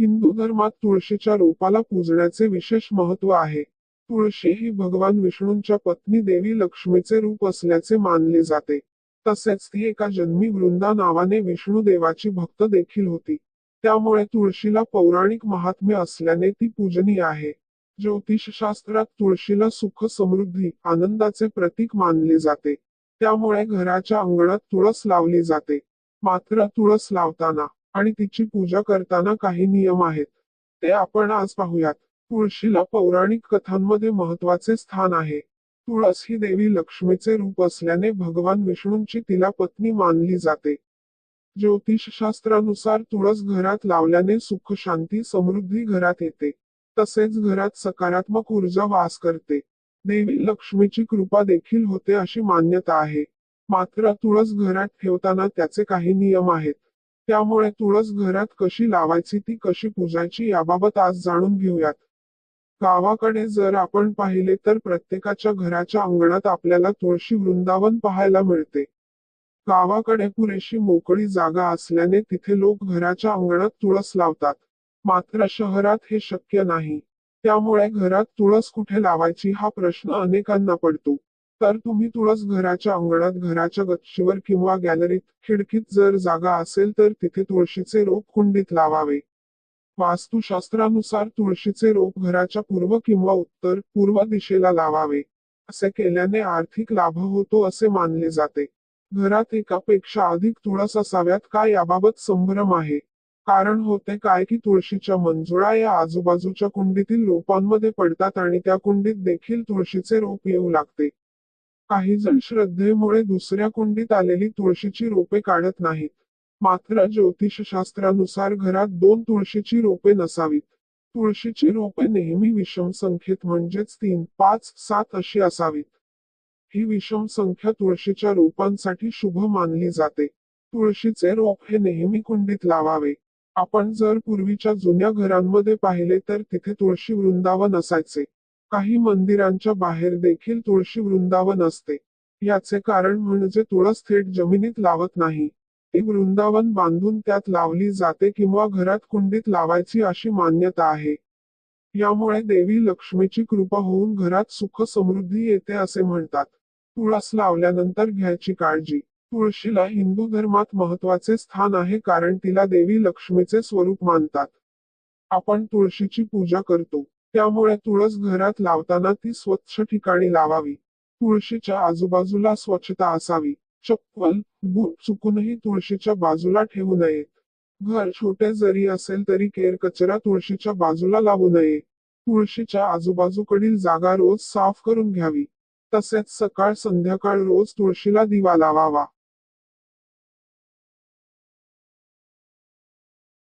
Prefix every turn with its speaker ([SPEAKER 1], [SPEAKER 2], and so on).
[SPEAKER 1] हिंदू धर्मात तुळशीच्या रोपाला पूजण्याचे विशेष महत्त्व आहे. तुळशी ही भगवान विष्णूंच्या पत्नी देवी लक्ष्मीचे रूप असल्याचे मानले जाते. तसेच ती एका जन्मी वृंदा नावाने विष्णू देवाची भक्त देखील होती. त्यामुळे तुळशीला पौराणिक महात्म्य असल्याने ती पूजनीय आहे. ज्योतिषशास्त्रात तुळशीला सुख समृद्धी आनंदाचे प्रतीक मानले जाते. त्यामुळे घराच्या अंगणात तुळस लावली जाते. मात्र तुळस लावताना आणि तिची पूजा करताना काही नियम आहेत. ते आपण आज पाहूयात. तुळशीला पौराणिक कथांमध्ये महत्त्वाचे स्थान आहे. तुळस ही देवी लक्ष्मीचे रूप असल्याने भगवान विष्णूंची तिला पत्नी मानली जाते. ज्योतिषशास्त्रानुसार तुळस घरात लावल्याने सुख शांती समृद्धी घरात येते. तसेच घरात सकारात्मक ऊर्जा वास करते. देवी लक्ष्मीची कृपा देखील होते अशी मान्यता आहे. मात्र तुळस घरात ठेवताना त्याचे काही नियम आहेत. त्यामुळे तुळस घरात कशी लावायची ती कशी पूजायची याबाबत आज जाणून घेऊयात. गावाकडे जर आपण पाहिले तर प्रत्येकाच्या घराच्या अंगणात आपल्याला तुळशी वृंदावन पाहायला मिळते. गावाकडे पुरेशी मोकळी जागा असल्याने तिथे लोक घराच्या अंगणात तुळस लावतात. मात्र शहरात हे शक्य नाही. त्यामुळे घरात तुळस कुठे लावायची हा प्रश्न अनेकांना पडतो. तर तुम्ही तुळस घराच्या अंगणात घराच्या गच्चीवर किंवा गॅलरीत खिडकीत जर जागा असेल तर तिथे तुळशीचे रोप कुंडीत लावावे. वास्तुशास्त्रानुसार तुळशीचे रोप घराच्या पूर्व किंवा उत्तर पूर्व दिशेला लावावे. असे केल्याने आर्थिक लाभ होतो असे मानले जाते. घरात एकापेक्षा अधिक तुळस असाव्यात का याबाबत संभ्रम आहे. कारण होते काय की तुळशीच्या मंजुळा या आजूबाजूच्या कुंडीतील रोपांमध्ये पडतात आणि त्या कुंडीत देखील तुळशीचे रोप येऊ लागते. काही जण श्रद्धेमुळे दुसऱ्या कुंडीत आलेली तुळशीची रोपे काढत नाहीत. मात्र ज्योतिषशास्त्रानुसार घरात दोन तुळशीची रोपे नसावीत. तुळशीची रोपे नेहमी विषम संख्येत म्हणजेच तीन पाच सात अशी असावीत. ही विषम संख्या तुळशीच्या रोपांसाठी शुभ मानली जाते. तुळशीचे रोप हे नेहमी कुंडीत लावावे. आपण जर पूर्वीच्या जुन्या घरांमध्ये पाहिले तर तिथे तुळशी वृंदावन असायचे. काही मंदिरांच्या बाहेर देखील तुळशी वृंदावन असते. याचे कारण म्हणजे तुळस थेट जमिनीत लावत नाही. ती वृंदावन बांधून त्यात लावली जाते किंवा घरात कुंडीत लावायची अशी मान्यता आहे. यामुळे देवी लक्ष्मीची कृपा होऊन घरात सुख समृद्धी येते असे म्हणतात. तुळस लावल्यानंतर घ्यायची काळजी. तुळशीला हिंदू धर्मात महत्त्वाचे स्थान आहे कारण तिला देवी लक्ष्मीचे स्वरूप मानतात. आपण तुळशीची पूजा करतो. त्यामुळे तुळस घरात लावताना ती स्वच्छ ठिकाणी लावावी. तुळशीच्या आजूबाजूला स्वच्छता असावी. चप्पल बूट चुकूनही तुळशीच्या बाजूला ठेवू नयेत. घर छोटे जरी असेल तरी केर कचरा तुळशीच्या बाजूला लावू नये. तुळशीच्या आजूबाजूकडील जागा रोज साफ करून घ्यावी. तसेच सकाळ संध्याकाळ रोज तुळशीला दिवा लावावा.